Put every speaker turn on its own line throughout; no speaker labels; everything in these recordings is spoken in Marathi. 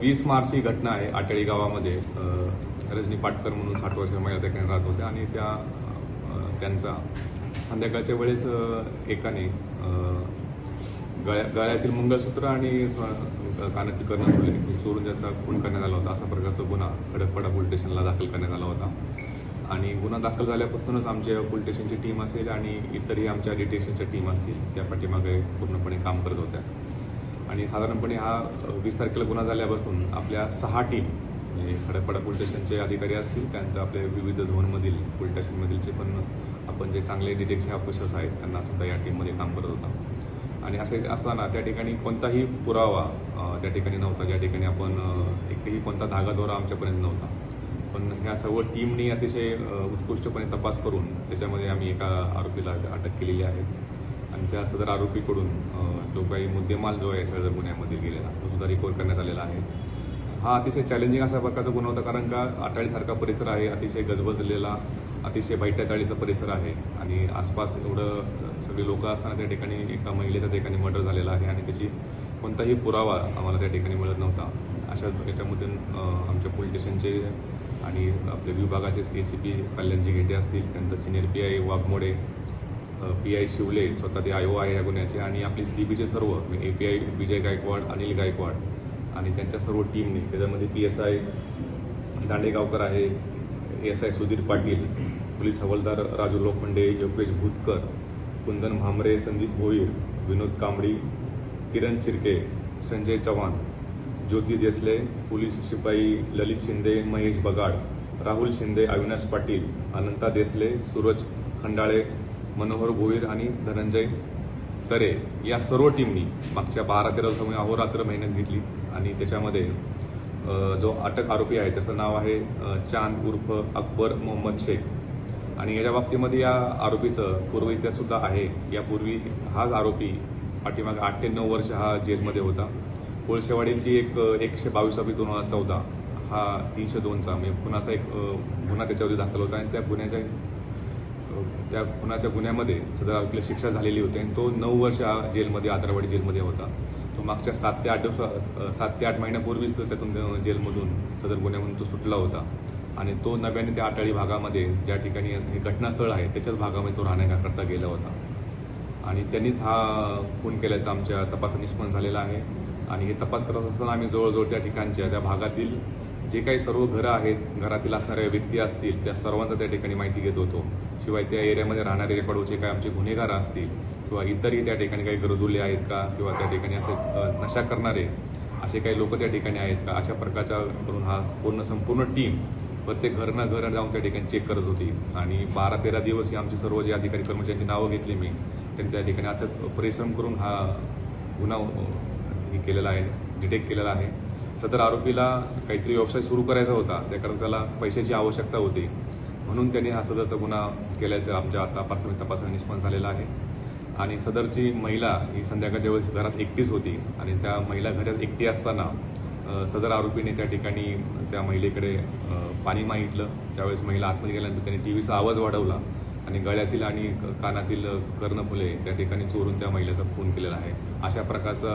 वीस मार्च ही घटना आहे आटळी गावामध्ये. रजनी पाटकर म्हणून साठ वर्ष महिला त्या ठिकाणी राहत होत्या आणि त्या त्यांचा संध्याकाळच्या वेळेस एकाने गळ्या गळ्यातील मंगळसूत्र आणि स्व- कानातील कर्णफुले हे चोरून त्याचा खून करण्यात आला होता. असा प्रकारचा गुन्हा खडकपाडा पोलीस स्टेशनला दाखल करण्यात आला होता. आणि गुन्हा दाखल झाल्यापासूनच आमच्या पोलीस स्टेशनची टीम असेल आणि इतरही आमच्या डिटेक्शनच्या टीम असतील त्या पाठीमागे पूर्णपणे काम करत होत्या. आणि साधारणपणे हा वीस तारखेला गुन्हा झाल्यापासून आपल्या सहा टीम म्हणजे खडकपाडा पोलीस स्टेशनचे अधिकारी असतील त्यानंतर आपल्या विविध झोनमधील पोलीस स्टेशनमधीलचे पण आपण जे चांगले डिटेक्शन ऑफिसर्स आहेत त्यांना सुद्धा या टीममध्ये काम करत होता. आणि असे असताना त्या ठिकाणी कोणताही पुरावा त्या ठिकाणी नव्हता ज्या ठिकाणी आपण एकही कोणता धागादोरा आमच्यापर्यंत नव्हता. पण ह्या सर्व टीमनी अतिशय उत्कृष्टपणे तपास करून त्याच्यामध्ये आम्ही एका आरोपीला अटक केलेली आहे. आणि त्या सदर आरोपीकडून जो काही मुद्देमाल जो आहे सदर गुन्ह्यामध्ये गेलेला तो सुद्धा रिकवर करण्यात आलेला आहे. हा अतिशय चॅलेंजिंग असा प्रकारचा गुन्हा होता कारण का आटाळीसारखा परिसर आहे अतिशय गजबजलेला अतिशय बैठ्याचाळीचा परिसर आहे आणि आसपास एवढं सगळी लोक असताना त्या ठिकाणी एका महिलेचा त्या ठिकाणी मर्डर झालेला आहे आणि त्याची कोणताही पुरावा आम्हाला त्या ठिकाणी मिळत नव्हता. अशा याच्यामधून आमच्या पोलीस स्टेशनचे आणि आपल्या विभागाचे A C P Kalyanji Ghete असतील त्यानंतर senior P I Waghmode P I Shivale स्वतः ते आय ओ आहे या गुन्ह्याचे आणि आपली डी बीचे सर्व A P I Vijay Gaikwad Anil Gaikwad आणि त्यांच्या सर्व टीमने त्याच्यामध्ये पी एस आय दांडेगावकर आहे S I Sudhir Patil police हवालदार राजू लोखंडे योगेश भूतकर कुंदन भामरे संदीप भोईर विनोद कांबडी किरण चिरके संजय चव्हाण ज्योती देसले पोलीस शिपाई ललित शिंदे महेश बगाड राहुल शिंदे अविनाश पाटील अनंता देसले सूरज खंडाळे मनोहर भोईर आणि धनंजय तरे या सर्व टीमनी मागच्या बारा तेरा दिवसामध्ये अहोरात्र मेहनत घेतली आणि त्याच्यामध्ये जो अटक आरोपी आहे त्याचं नाव आहे चांद उर्फ अकबर मोहम्मद शेख. आणि याच्या बाबतीमध्ये या आरोपीचं पूर्व इतिहाससुद्धा आहे. यापूर्वी हाच आरोपी पाठीमागे आठ ते नऊ वर्ष हा जेलमध्ये होता. कोळशेवाडीची एक एकशे बावीस ऑफी दोन हजार चौदा हा तीनशे दोनचा म्हणजे खुनाचा एक गुन्हा त्याच्यावरती दाखल होता आणि त्या गुन्ह्याच्या त्या खुनाच्या गुन्ह्यामध्ये सदर आरोपीला शिक्षा झालेली होती आणि तो नऊ वर्ष हा जेलमध्ये आदरवाडी जेलमध्ये होता. तो मागच्या सात ते आठ दिवस सात ते आठ महिन्यापूर्वीच त्यातून जेलमधून सदर गुन्ह्यामधून तो सुटला होता. आणि तो नव्याने त्या आटाळी भागामध्ये ज्या ठिकाणी हे घटनास्थळ आहे त्याच्याच भागामध्ये तो राहण्याकरता गेला होता. आणि त्यांनीच हा खून केल्याचा आमच्या तपासात निष्पन्न झालेला आहे. आणि हे तपास करत असताना आम्ही जवळजवळ त्या ठिकाणच्या त्या भागातील जे काही सर्व घरं आहेत घरातील असणाऱ्या व्यक्ती असतील त्या सर्वांचा त्या ठिकाणी माहिती घेत होतो. शिवाय त्या एरियामध्ये राहणारे रेकॉर्डचे काय आमचे गुन्हेगार असतील किंवा इतरही त्या ठिकाणी काही गरजुले आहेत का किंवा त्या ठिकाणी असे नशा करणारे असे काही लोक त्या ठिकाणी आहेत का? अशा प्रकारचा करून हा पूर्ण संपूर्ण टीम प्रत्येक घर ना घर जाऊन त्या ठिकाणी चेक करत होती. आणि बारा तेरा दिवस ही आमचे सर्व जे अधिकारी कर्मचाऱ्यांची नावं घेतली मी त्यांनी त्या ठिकाणी आता परिश्रम करून हा गुन्हा हे केलेला आहे डिटेक्ट केलेला आहे. सदर आरोपीला काहीतरी व्यवसाय सुरू करायचा होता त्याकरता त्याला पैशाची आवश्यकता होती. म्हणून त्यांनी हा सदरचा गुन्हा केल्याचं आमच्या आता प्राथमिक तपासाने निष्पन्न झालेला आहे. आणि सदरची महिला ही संध्याकाळच्या वेळेस घरात एकटीच होती आणि त्या महिला घरात एकटी असताना सदर आरोपीने त्या ठिकाणी त्या महिलेकडे पाणी मागितलं. त्यावेळेस महिला आतमध्ये गेल्यानंतर त्यांनी टीव्हीचा आवाज वाढवला आणि गळ्यातील आणि क- कानातील कर्णफुले त्या ठिकाणी चोरून त्या महिलेचा खून केलेला आहे. अशा प्रकारचा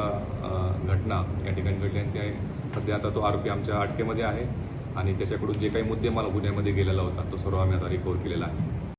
घटना या ठिकाणी घडल्याची आहे. सध्या आता तो आरोपी आमच्या अटकेमध्ये आहे. आणि त्याच्याकडून जे काही मुद्देमाल गुन्ह्यामध्ये गेलेला होता तो सर्व आम्ही आता रिकव्हर केलेला आहे.